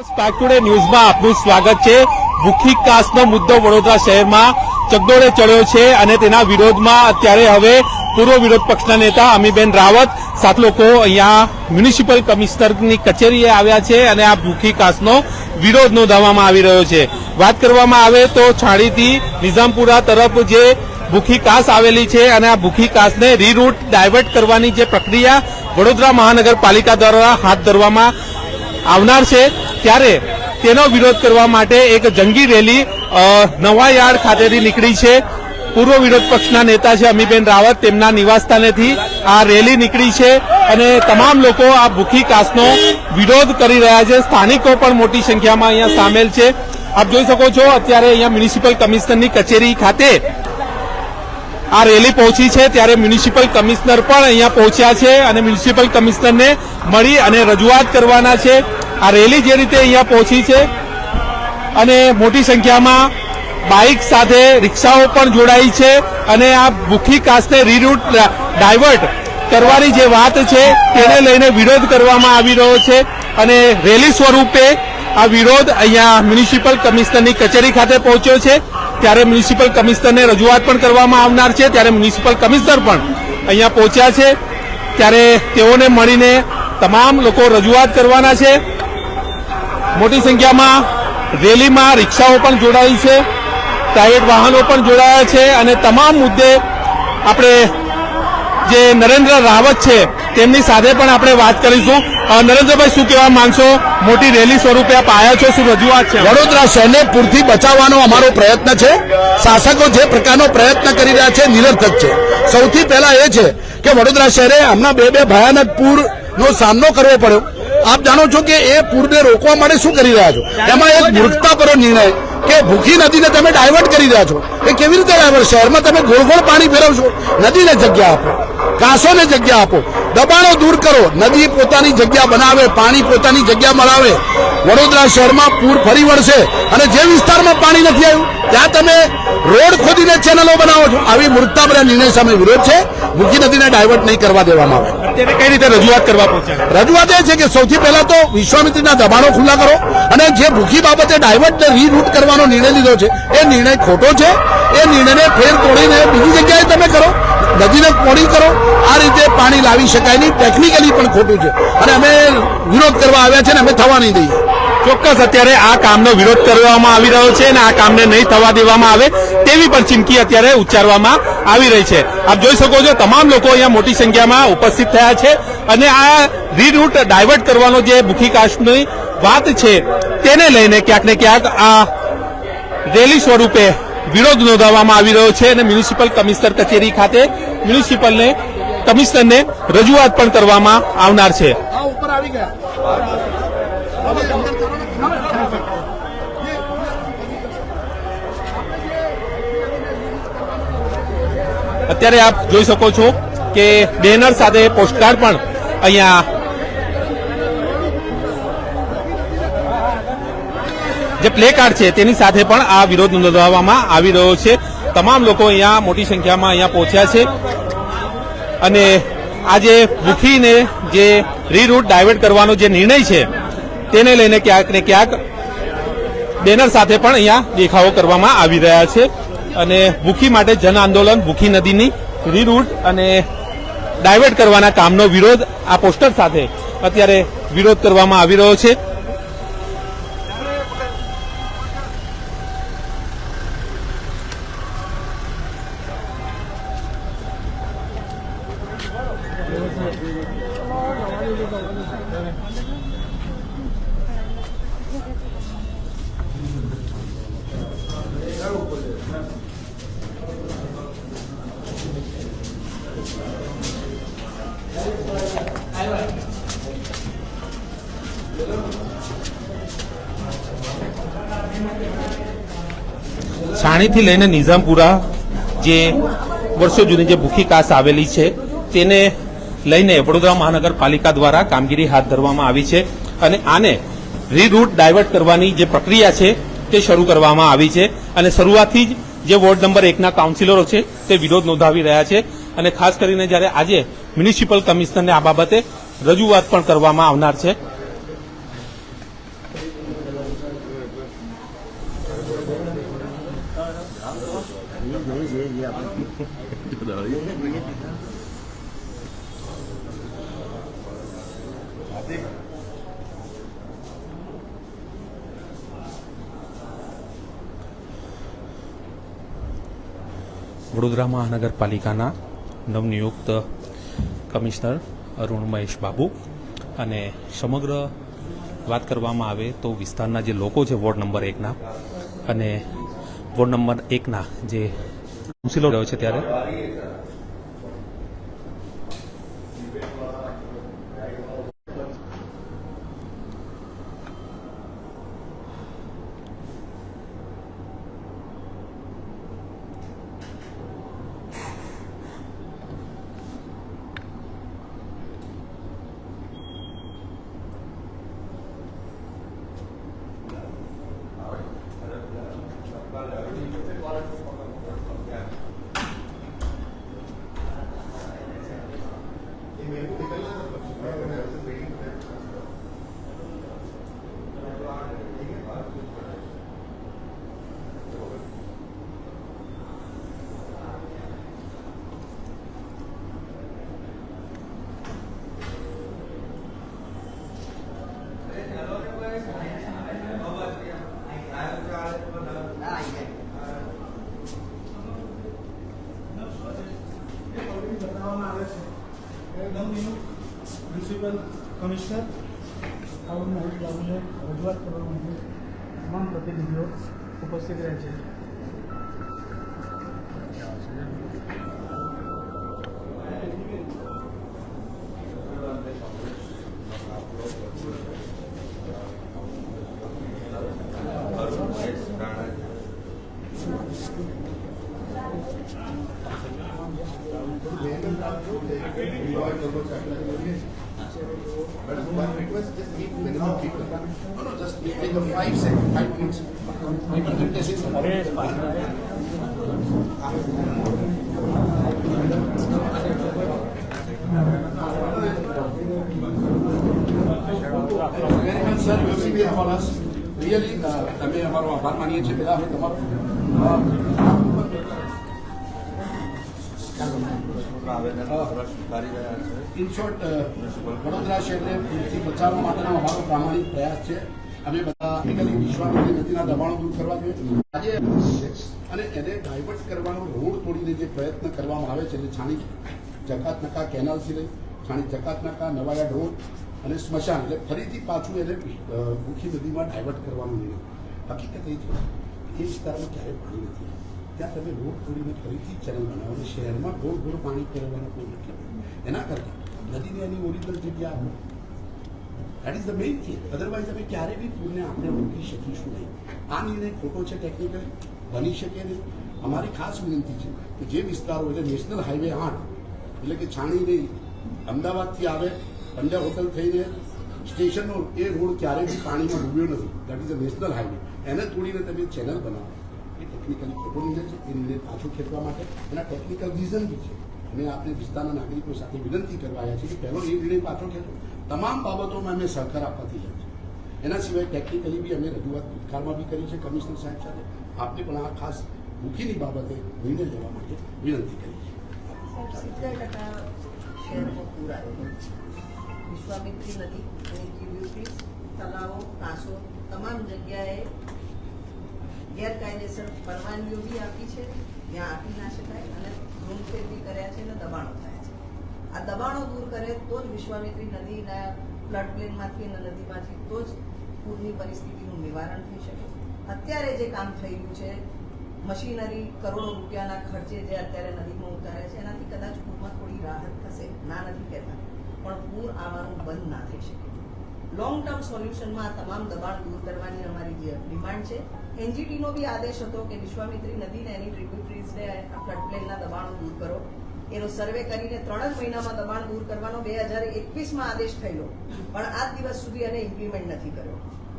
Spark today ન્યૂઝમાં આપનું સ્વાગત છે. ભૂખી કાસનો મુદ્દો વડોદરા શહેરમાં ચગડોળે ચડ્યો છે અને તેના વિરોધમાં અત્યારે હવે પૂર્વ વિરોધ પક્ષના નેતા અમીબેન રાવત, સાત લોકો અહીંયા મ્યુનિસિપલ કમિશનરની કચેરીએ આવ્યા છે અને આ ભૂખી કાસનો વિરોધ નોંધાવવામાં આવી રહ્યો છે. વાત કરવામાં આવે તો છાણીથી નિઝામપુરા તરફ જે ભૂખી કાસ આવેલી છે અને આ ભૂખી કાસને રીરૂટ ડાયવર્ટ કરવાની જે પ્રક્રિયા વડોદરા મહાનગરપાલિકા દ્વારા હાથ ધરવામાં આવનાર છે ત્યારે તેનો વિરોધ કરવા માટે એક જંગી રેલી નવાયાર્ડ નવા ખાતેથી નીકળી છે. પૂર્વ વિરોધ પક્ષના નેતા છે અમીબેન રાવત, તેમના નિવાસસ્થાનેથી આ રેલી નીકળી છે અને તમામ લોકો આ ભૂખી કાસનો વિરોધ કરી રહ્યા છે. સ્થાનિકો પણ મોટી સંખ્યામાં અહીંયા સામેલ છે. આપ જોઈ શકો છો, અત્યારે અહીંયા મ્યુનિસિપલ કમિશનરની કચેરી ખાતે આ રેલી પહોંચી છે ત્યારે મ્યુનિસિપલ કમિશનર પણ અહીંયા પહોંચ્યા છે અને મ્યુનિસિપલ કમિશનરને મળી અને રજૂઆત કરવાના છે. આ રેલી જે રીતે અહીંયા પહોંચી છે અને મોટી સંખ્યામાં બાઇક સાથે રિક્ષાઓ પણ જોડાઈ છે અને આ ભૂખી કાસને રીરૂટ ડાયવર્ટ કરવાની જે વાત છે તેને લઈને વિરોધ કરવામાં આવી રહ્યો છે અને રેલી સ્વરૂપે આ વિરોધ અહીંયા મ્યુનિસિપલ કમિશનરની કચેરી ખાતે પહોંચ્યો છે. ત્યારે મ્યુનિસિપલ કમિશનરને રજૂઆત પણ કરવામાં આવનાર છે, ત્યારે મ્યુનિસિપલ કમિશનર પણ અહીંયા પહોંચ્યા છે. ત્યારે તેઓને મળીને તમામ લોકો રજૂઆત કરવાના છે. મોટી સંખ્યામાં રેલીમાં રિક્ષાઓ પણ જોડાઈ છે, પ્રાઇવેટ વાહનો પણ જોડાયા છે અને તમામ મુદ્દે આપણે જે નરેન્દ્ર રાવત છે, તેમની સાથે પણ આપણે વાત કરીશું. નરેન્દ્રભાઈ, શું કહેવા માંગશો? મોટી રેલી સ્વરૂપે આપ આવ્યા છો, શું રજૂઆત છે? વડોદરા શહેરને પૂરથી બચાવવાનો અમારો પ્રયત્ન છે. શાસકો જે પ્રકારનો પ્રયત્ન કરી રહ્યા છે, નિરર્થક છે. સૌથી પહેલા એ છે કે વડોદરા શહેરે હમણાં બે બે ભયાનક પૂરનો સામનો કરવો પડ્યો. આપ જાણો છો કે એ પૂરને રોકવા માટે શું કરી રહ્યા છો? એમાં એક મૂર્ખતાપરો નિર્ણય. કે ભૂખી નદીને તમે ડાયવર્ટ કરી રહ્યા છો. એ કેવી રીતે ડાયવર્ટ શહેરમાં તમે ગોળ ગોળ પાણી ફેરવશો નદીને જગ્યા આપો. કાંસોને જગ્યા આપો. દબાણો દૂર કરો. નદી પોતાની જગ્યા બનાવે પાણી પોતાની જગ્યા મળાવે. વડોદરા શહેરમાં પૂર ફરી વળશે અને જે વિસ્તારમાં પાણી નથી આવ્યું ત્યાં તમે રોડ ખોદીને ચેનલો બનાવો છો. આવી મૂર્ખતાભર્યા નિર્ણય સામે વિરોધ છે. ભૂખી નદીને ડાયવર્ટ નહીં કરવા દેવામાં આવે. કઈ રીતે રજૂઆત કરવા પહોંચ્યા રજૂઆત એ છે કે સૌથી પહેલા તો વિશ્વામિત્રીના દબાણો ખુલ્લા કરો અને જે ભૂખી બાબતે ડાયવર્ટ રીરૂટ કરવાનો નિર્ણય લીધો છે. એ નિર્ણય ખોટો છે. એ નિર્ણયને ફેર તોડીને બીજી જગ્યાએ તમે કરો. નદીને પોણી કરો. આ રીતે પાણી લાવી શકાય નહીં. ટેકનિકલી પણ ખોટું છે. અને અમે વિરોધ કરવા આવ્યા છે ને, અમે થવા નહીં દઈએ. ચોક્કસ, અત્યારે આ કામનો વિરોધ કરવામાં આવી રહ્યો છે અને આ કામને નહીં થવા દેવામાં આવે તેવી પણ ચીમકી અત્યારે ઉચ્ચારવામાં આવી રહી છે. આપ જોઈ શકો છો, તમામ લોકો અહીંયા મોટી સંખ્યામાં ઉપસ્થિત થયા છે અને આ રીરૂટ ડાયવર્ટ કરવાનો જે ભૂખી કાસ્ટની વાત છે, તેને લઈને ક્યાંક ને ક્યાંક આ રેલી સ્વરૂપે વિરોધ નોંધાવવામાં આવી રહ્યો છે અને મ્યુનિસિપલ કમિશનર કચેરી ખાતે મ્યુનિસિપલને કમિશનરને રજૂઆત પણ કરવામાં આવનાર છે. અત્યારે આપ જોઈ શકો છો કે બેનર સાથે પોસ્ટકાર્ડ પણ અહીંયા જે પ્લે કાર્ડ છે, તેની સાથે પણ આ વિરોધ નોંધાવવામાં આવી રહ્યો છે. તમામ લોકો અહીંયા મોટી સંખ્યામાં અહીંયા પહોંચ્યા છે. અને આજે ભૂખીને જે રીરૂટ ડાયવર્ટ કરવાનો જે નિર્ણય છે, તેને લઈને ક્યાંક ને ક્યાંક બેનર સાથે પણ અહીંયા દેખાવો કરવામાં આવી રહ્યા છે. અને ભૂખી માટે જન આંદોલન ભૂખી નદીની રીરૂટ અને ડાયવર્ટ કરવાના કામનો વિરોધ આ પોસ્ટર સાથે અત્યારે વિરોધ કરવામાં આવી રહ્યો છે. છાણીથી લઈને નિઝામપુરા જે વર્ષો જૂની જે ભૂખી કાસ આવેલી છે તેને લઈને વડોદરા મહાનગરપાલિકા દ્વારા કામગીરી હાથ ધરવામાં આવી છે અને આને રીરૂટ ડાયવર્ટ કરવાની જે પ્રક્રિયા છે તે શરૂ કરવામાં આવી છે અને શરૂઆતથી જ જે વોર્ડ નંબર એકના કાઉન્સિલરો છે તે વિરોધ નોંધાવી રહ્યા છે અને ખાસ કરીને જ્યારે આજે મ્યુનિસિપલ કમિશનરને આ બાબતે રજૂઆત પણ કરવામાં આવનાર છે. વડોદરા મહાનગરપાલિકાના નવનિયુક્ત કમિશનર અરુણ મહેશ બાબુ. અને સમગ્ર વાત કરવામાં આવે તો વિસ્તારના જે લોકો છે, વોર્ડ નંબર એકના અને વોર્ડ નંબર એકના જે કાઉન્સિલર છે ત્યારે બતાવવામાં આવે નવનિયુક્ત મ્યુનિસિપલ કમિશનર આવું મહેશ બાબુને રજૂઆત કરવા માટે તમામ પ્રતિનિધિઓ ઉપસ્થિત રહે છે. One request, just keep minimum people. No, no, just make a five second, five minutes. This is- Very much, sir, you see, we have us. Really, uh, તમે અમારો આભાર માનીએ છીએ બધા અમે તમારો in short Vadodara શહેરને ભૂખથી બચાવવા માટેનો અમારો પ્રામાણિક પ્રયાસ છે. અમે બધા ટેકનિકલી વિશ્વામિત્રી નદીના દબાણો દૂર કરવા જોઈએ. આજે અને એને ડાયવર્ટ કરવાનો રોડ તોડીને જે પ્રયત્ન કરવામાં આવે છે એટલે છાણી જકાતનકા કેનાલથી લઈ છાણી જકાતનકા નવાયા રોડ અને સ્મશાન એટલે ફરીથી પાછું એને ભૂખી નદીમાં ડાયવર્ટ કરવાનું નિર્ણય. હકીકત એ છે એ વિસ્તારમાં ક્યારેય પાણી નથી. ત્યાં તમે રોડ તોડીને ફરીથી ચેનલ બનાવો. શહેરમાં ગોળ ગોળ પાણી ફેરવવાનો કોઈ મતલબ. એના કરતાં નદીને એની ઓરિજિનલ જગ્યા હોય that is the main thing otherwise અમે ક્યારે બી પૂરને આપણે રોકી શકીશું નહીં. આ નિર્ણય ખોટો છે ટેકનિકલી બની શકે નહીં. અમારી ખાસ વિનંતી છે કે જે વિસ્તારો એટલે નેશનલ હાઈવે આઠ, એટલે કે છાણી નહીં, અમદાવાદથી આવે, પંડ્યા હોટલ થઈને, સ્ટેશનનો એ રોડ ક્યારેય બી પાણીમાં ડૂબ્યો નથી. That is a national highway એને તોડીને તમે ચેનલ બનાવો. એ ટેકનિકલી ખોટો નિર્ણય પાછો ખેંચવા માટે. એના ટેકનિકલ રીઝન બી છે. અમે આપણે વિસ્તારના નાગરિકો સાથે વિનંતી કરવા આવ્યા છીએ કે પહેલો એ નિર્ણય પાછો ખેંચો. તમામ બાબતોમાં અમે સહકાર આપવા તૈયાર છે એના સિવાય ટેકનિકલી બી અમે રજૂઆત ભૂતકાળમાં બી કરી છે કમિશનર સાહેબ સાથે. આપને પણ આ ખાસ મૂકીની બાબતે નિર્ણય લેવા માટે વિનંતી કરી છે. વિશ્વામિત્રી નદી એની ટ્રિબ્યુટરીઝ કાંસો તમામ જગ્યાએ ગેરકાયદેસર પરવાનગીઓ બી આપી છે, ત્યાં આપી ના શકાય અને બી કર્યા છે અને દબાણો થાય છે. આ દબાણો દૂર કરે તો જ વિશ્વામિત્રી નદીના ફ્લડ પ્લેનમાંથી અને નદીમાંથી તો જ પૂરની પરિસ્થિતિનું નિવારણ થઈ શકે. અત્યારે જે કામ થઈ રહ્યું છે, મશીનરી કરોડો રૂપિયાના ખર્ચે જે અત્યારે નદીમાં ઉતારે છે, એનાથી કદાચ પૂરમાં થોડી રાહત થશે, ના નથી કહેતા. પણ પૂર આવવાનું બંધ ના થઈ શકે. લોંગ ટર્મ સોલ્યુશનમાં આ તમામ દબાણ દૂર કરવાની અમારી ડિમાન્ડ છે. એનજીટીનો બી આદેશ હતો કે વિશ્વામિત્રી નદીને એની ટ્રિબ્યુટરીઝને ફ્લડ પ્લેનના દબાણો દૂર કરો. એનો સર્વે કરીને ત્રણ જ મહિનામાં દબાણ દૂર કરવાનો બે હજાર એકવીસમાં આદેશ થયેલો. પણ આજ દિવસ સુધી એને ઇમ્પ્લિમેન્ટ નથી કર્યો.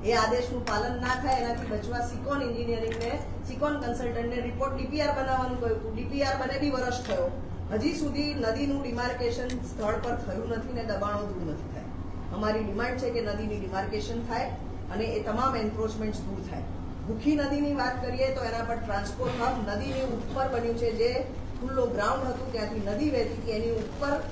એ આદેશનું પાલન ના થાય એનાથી બચવા સિકોન એન્જિનિયરિંગને સિકોન કન્સલ્ટન્ટને રિપોર્ટ ડીપીઆર બનાવવાનું કહ્યું હતું. ડીપીઆર બને બી વર્ષ થયો. હજી સુધી નદીનું ડિમાર્કેશન સ્થળ પર થયું નથી ને દબાણો દૂર નથી થાય. અમારી ડિમાન્ડ છે કે નદીની ડિમાર્કેશન થાય અને એ તમામ એન્ક્રોચમેન્ટ દૂર થાય. ભૂખી નદીની વાત કરીએ તો એના પર ટ્રાન્સપોર્ટ હબ નદીની ઉપર બન્યું છે, જે ખુલ્લો ગ્રાઉન્ડ હતું, ત્યાંથી નદી વહેતી હતી એની ઉપર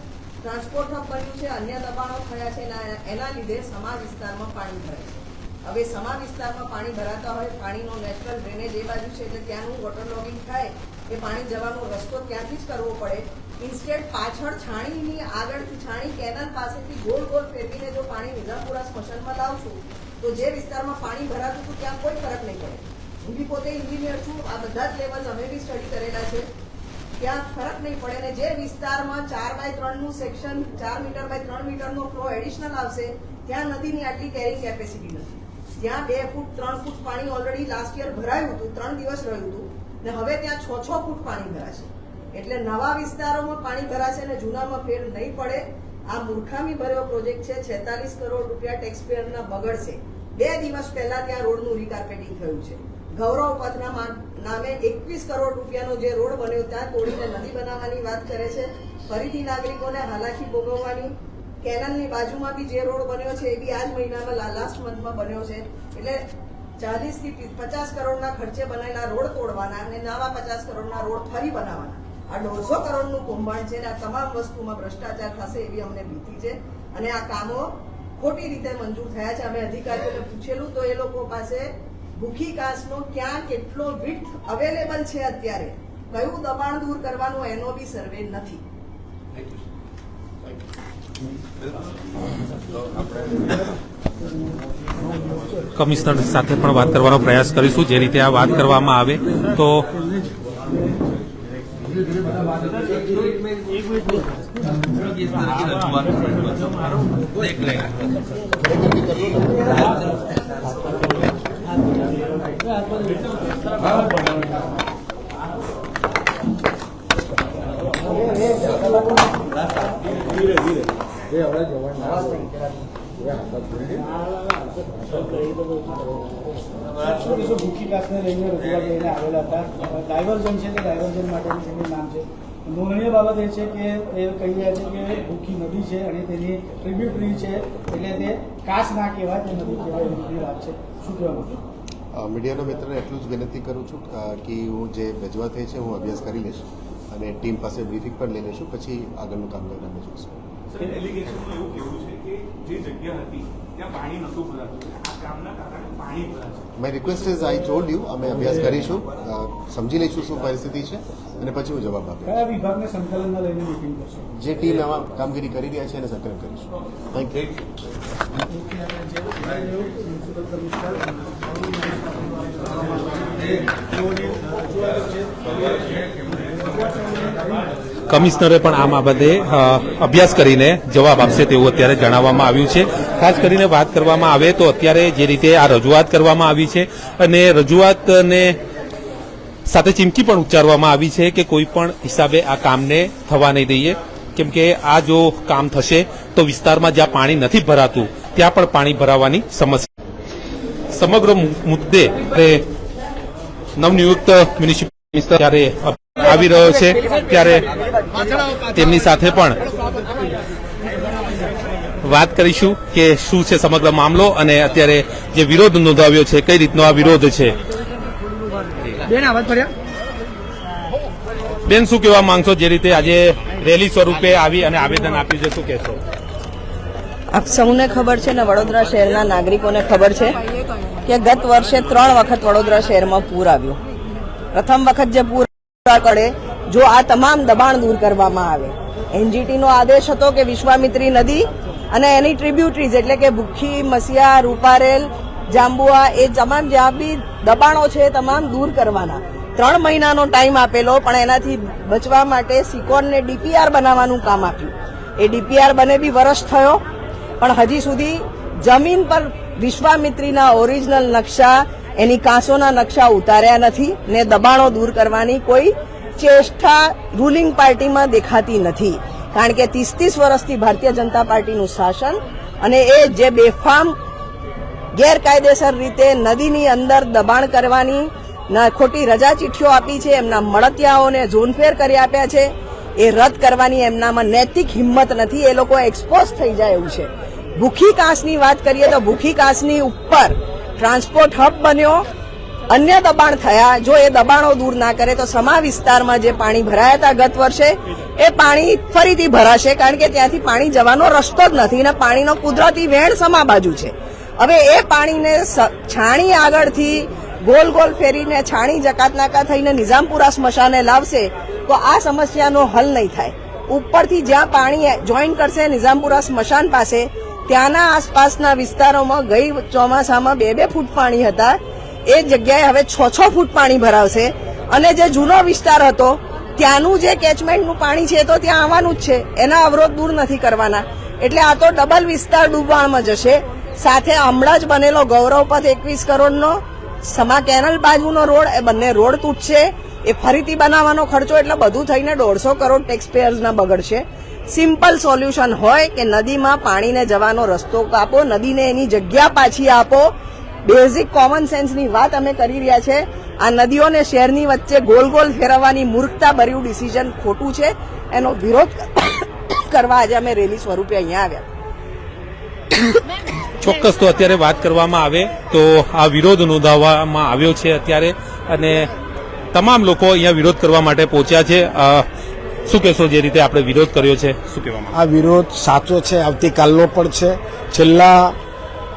ટ્રાન્સપોર્ટ હબ બન્યું છે, અન્ય દબાણો થયા છે, એના- એના લીધે સમા વિસ્તારમાં પાણી ભરાય છે. હવે સમા વિસ્તારમાં પાણી ભરાતા હોય, પાણીનો નેચરલ ડ્રેનેજ એ બાજુ છે, એટલે ત્યાંનું વોટર લોગિંગ થાય, એ પાણી જવાનો રસ્તો ત્યાંથી જ કરવો પડે. ઇન્સ્ટેડ પાછળ છાણીની આગળથી છાણી કેનાલ પાસેથી ગોળ ગોળ ફેરવીને જો પાણી નિઝામપુરા સ્મશાનમાં લાવશું તો જે વિસ્તારમાં પાણી ભરાતું હતું ત્યાં કોઈ ફરક નહીં પડે. હું બી પોતે ઇન્જિનિયર છું, આ બધા જ લેવલ અમે બી સ્ટડી કરેલા છે. ત્યાં ફરક નહીં પડે ને જે વિસ્તારમાં ચાર બાય ત્રણનું સેક્શન ચાર મીટર બાય ત્રણ મીટરનો ફ્લો એડિશનલ આવશે, ત્યાં નદીની આટલી કેરિંગ કેપેસિટી નથી. ત્યાં બે ફૂટ, ત્રણ ફૂટ પાણી ઓલરેડી લાસ્ટ યર ભરાયું હતું, ત્રણ દિવસ રહ્યું હતું, ને હવે ત્યાં છ છ ફૂટ પાણી ભરાશે. એટલે નવા વિસ્તારોમાં પાણી ભરાશે અને જૂનામાં ફેર નહીં પડે. આ મૂર્ખામી ભર્યો પ્રોજેક્ટ છે, છેતાલીસ કરોડ રૂપિયા ટેક્સપેયરના બગડશે. બે દિવસ પહેલા ત્યાં રોડનું રીકાર્પેટિંગ થયું છે. ગૌરવ પથના નામે એકવીસ કરોડ રૂપિયાનો જે રોડ બન્યો ત્યાં તોડીને નદી બનાવવાની વાત કરે છે. ફરીથી નાગરિકોને હાલાકી ભોગવવાની. કેનલની બાજુમાં બી જે રોડ બન્યો છે, એ બી આ જ મહિનામાં લાસ્ટ મંથમાં બન્યો છે. એટલે ચાલીસથી પચાસ કરોડના ખર્ચે બનેલા રોડ તોડવાના અને નવા પચાસ કરોડના રોડ ફરી બનાવવાના. આ દોઢસો કરોડનું કૌભાંડ છે આ તમામ વસ્તુમાં ભ્રષ્ટાચાર થશે એવી અમને ભીતિ છે. અને આ કામો ખોટી રીતે મંજૂર થયા છે. અમે અધિકારીઓને પૂછેલું તો એ લોકો પાસે ભૂખી કાસનો ક્યાં કેટલો વિથ અવેલેબલ છે અત્યારે? કયું દબાણ દૂર કરવાનું એનો બી સર્વે નથી. કમિશનર સાથે પણ વાત કરવાનો પ્રયાસ કરીશું. જે રીતે આ વાત કરવામાં આવે તો સાતસો વીસો ભૂખી કાસને લઈને રજૂઆત લઈને આવેલા હતા ડાયવર્ઝન છે તે ડાયવર્ઝન માટેનું તેનું નામ છે નોંધણીય બાબત એ છે કે એ કહી રહ્યા છે કે ભૂખી નદી છે અને તેની ટ્રિબ્યુટરી છે એટલે તે કાસ ના કહેવાય તે નદી કહેવાય વાત છે શું કહેવા માંગો? મીડિયાના મિત્રને એટલું જ વિનંતી કરું છું કે હું જે રજૂઆત થઈ છે, હું અભ્યાસ કરી લઈશ અને ટીમ પાસે બ્રીફિંગ પણ લઈ લઈશું, પછી આગળનું કામ લઈને અમે એલિગેશનમાં એવું કહેવું છે કે જે જગ્યા હતી my request is I told you અમે અભ્યાસ કરીશું. સમજી લઈશું શું પરિસ્થિતિ છે અને પછી હું જવાબ આપીશ. કયા વિભાગને સંકલનમાં લઈને મીટિંગ કરશો? જે ટીમ આમાં કામગીરી કરી રહ્યા છે એને સંકલન કરીશું. થેન્ક યુ મ્યુનિસિપલ કમિશનર તેઓની રજૂઆત છે કમિશનરે પણ આ બાબતે અભ્યાસ કરીને જવાબ આપશે તેવું અત્યારે જણાવવામાં આવ્યું છે. ખાસ કરીને વાત કરવામાં આવે તો અત્યારે જે રીતે આ રજૂઆત કરવામાં આવી છે અને રજૂઆતને સાથે ચીમકી પણ ઉચ્ચારવામાં આવી છે કે કોઈ પણ હિસાબે આ કામને થવા નહીં દઈએ. કેમ કે આ જો કામ થશે તો વિસ્તારમાં જ્યાં પાણી નથી ભરાતું, ત્યાં પણ પાણી ભરાવાની સમસ્યા. સમગ્ર મુદ્દે નવનિયુક્ત મ્યુનિસિપલ ત્યારે આવી રહ્યો છે ત્યારે તેમની સાથે પણ વાત કરીશું કે શું છે સમગ્ર મામલો અને અત્યારે જે વિરોધ નોંધાવ્યો છે કઈ રીતનો આ વિરોધ છે? બેન શું કહેવા માંગશો? જે રીતે આજે રેલી સ્વરૂપે આવી અને આવેદન આપ્યું છે શું કહેશો? આપ સૌને ખબર છે ને વડોદરા શહેરના નાગરિકોને ખબર છે કે ગત વર્ષે ત્રણ વખત વડોદરા શહેરમાં પૂર આવ્યું. પ્રથમ વખત જે પૂર પડે જો આ તમામ દબાણ દૂર કરવામાં આવે. એનજીટી નો આદેશ હતો કે વિશ્વામિત્રી નદી અને એની ટ્રિબ્યુટરીઝ એટલે કે ભૂખી મસિયા રૂપારેલ, જાંબુઆ એ તમામ જ્યાં બી દબાણો છે તમામ દૂર કરવાના. ત્રણ મહિનાનો ટાઈમ આપેલો, પણ એનાથી બચવા માટે સિકોનને ડીપીઆર બનાવવાનું કામ આપ્યું. એ ડીપીઆર બને બી વરસ થયો, પણ હજી સુધી જમીન પર વિશ્વામિત્રીના ઓરિજિનલ નકશા એની કાંસોના નકશા ઉતાર્યા નથી ને દબાણો દૂર કરવાની કોઈ ચેષ્ટા રૂલિંગ પાર્ટીમાં દેખાતી નથી. કારણ કે ત્રીસ ત્રીસ વર્ષથી ભારતીય જનતા પાર્ટીનું શાસન અને એ જે બેફામ ગેરકાયદેસર રીતે નદીની અંદર દબાણ કરવાની ખોટી રજા ચિઠ્ઠીઓ આપી છે, એમના મળતિયાઓને ઝોનફેર કરી આપ્યા છે, એ રદ કરવાની એમનામાં નૈતિક હિંમત નથી, એ લોકો એક્સપોઝ થઈ જાય એવું છે. ભૂખી કાંસની વાત કરીએ તો ભૂખી કાંસની ઉપર ટ્રાન્સપોર્ટ હબ બન્યો. અન્ય દબાણ થયા. જો એ દબાણો દૂર ના કરે તો સમા વિસ્તારમાં જે પાણી ભરાયા હતા ગત વર્ષે, એ પાણી ફરીથી ભરાશે કારણ કે ત્યાંથી પાણી જવાનો રસ્તો જ નથી અને પાણીનો કુદરતી વેણ સમા બાજુ છે. હવે એ પાણીને છાણી આગળથી ગોલ ગોલ ફેરીને છાણી જકાતનાકા થઈને નિઝામપુરા સ્મશાને લાવશે, તો આ સમસ્યાનો હલ નહીં થાય. ઉપરથી જ્યાં પાણી જોઈન કરશે નિઝામપુરા સ્મશાન પાસે ત્યાંના આસપાસના વિસ્તારોમાં ગઈ ચોમાસામાં બે બે ફૂટ પાણી હતા. એ જગ્યાએ હવે છ છ ફૂટ પાણી ભરાવશે. અને જે જૂનો વિસ્તાર હતો, ત્યાંનું જે કેચમેન્ટનું પાણી છે તો ત્યાં આવવાનું જ છે. એના અવરોધ દૂર નથી કરવાના. એટલે આ તો ડબલ વિસ્તાર ડૂબવાણમાં જશે. સાથે હમણાં જ બનેલો ગૌરવ પથ એકવીસ કરોડનો, સમા કેનલ બાજુનો રોડ, એ બંને રોડ તૂટશે. એ ફરીથી બનાવવાનો ખર્ચો એટલે બધું થઈને દોઢસો કરોડ ટેક્સ પેયર્સના બગડશે. સિમ્પલ સોલ્યુશન હોય કે નદીમાં પાણીને જવાનો રસ્તો કાપો, નદીને એની જગ્યા પાછી આપો. બેઝિક કોમન સેન્સની વાત અમે કરી રહ્યા છે. આ નદીઓને શહેરની વચ્ચે ગોલ ગોલ ફેરવવાની મૂર્ખતા ભર્યું ડિસિઝન ખોટું છે. એનો વિરોધ કરવા આજે અમે રેલી સ્વરૂપે અહીંયા આવ્યા. ચોક્કસ તો અત્યારે વાત કરવામાં આવે તો આ વિરોધ નોંધાવવામાં આવ્યો છે અત્યારે અને તમામ લોકો અહીંયા વિરોધ કરવા માટે પહોંચ્યા છે. શું કહેશો જે રીતે આપણે વિરોધ કર્યો છે? શું કહેવામાં આ વિરોધ સાચો છે આવતીકાલનો પણ છે. છેલ્લા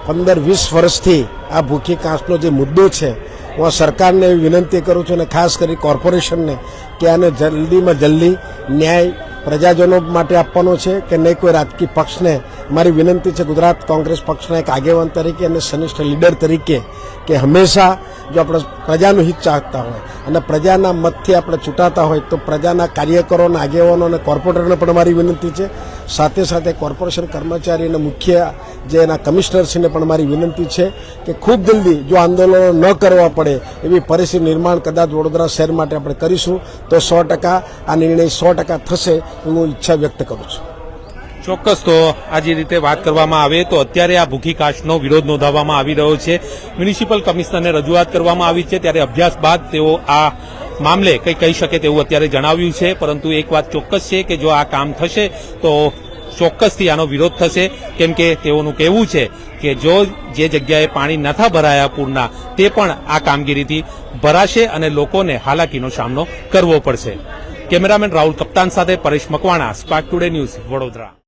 પંદર વીસ વર્ષથી આ ભૂખી કાંસનો જે મુદ્દો છે હું આ સરકારને એવી વિનંતી કરું છું અને ખાસ કરી કોર્પોરેશનને કે આને જલ્દીમાં જલ્દી ન્યાય પ્રજાજનો માટે આપવાનો છે કે નહીં કોઈ રાજકીય પક્ષને મારી વિનંતી છે ગુજરાત કોંગ્રેસ પક્ષના એક આગેવાન તરીકે અને સનિષ્ઠ લીડર તરીકે કે હંમેશા જો આપણે પ્રજાનું હિત ચાહતા હોય અને પ્રજાના મતથી આપણે ચૂંટાતા હોય તો પ્રજાના કાર્યકરો અને આગેવાનો અને કોર્પોરેટરને પણ મારી વિનંતી છે. સાથે સાથે કોર્પોરેશન કર્મચારી અને મુખ્ય જે એના કમિશનરશ્રીને પણ મારી વિનંતી છે કે ખૂબ જલ્દી જો આંદોલનો ન કરવા પડે એવી પરિસ્થિતિ નિર્માણ કદાચ વડોદરા શહેર માટે આપણે કરીશું તો સો ટકા આ નિર્ણય સો ટકા થશે હું ઈચ્છા વ્યક્ત કરું છું. ચોક્કસ તો આ જે રીતે વાત કરવામાં આવે તો અત્યારે આ ભૂખી કાશનો વિરોધ નોંધાવવામાં આવી રહ્યો છે. મ્યુનિસિપલ કમિશનરને રજૂઆત કરવામાં આવી છે ત્યારે અભ્યાસ બાદ તેઓ આ મામલે કંઈ કહી શકે તેવું અત્યારે જણાવ્યું છે. પરંતુ એક વાત ચોક્કસ છે કે જો આ કામ થશે તો ચોક્કસથી આનો વિરોધ થશે. કેમ કે તેઓનું કહેવું છે કે જો જે જગ્યાએ પાણી નથા ભરાયા પૂરના તે પણ આ કામગીરીથી ભરાશે અને લોકોને હાલાકીનો સામનો કરવો પડશે. કેમેરામેન રાહુલ કપ્તાન સાથે Paresh Makwana, spark today news Vadodara.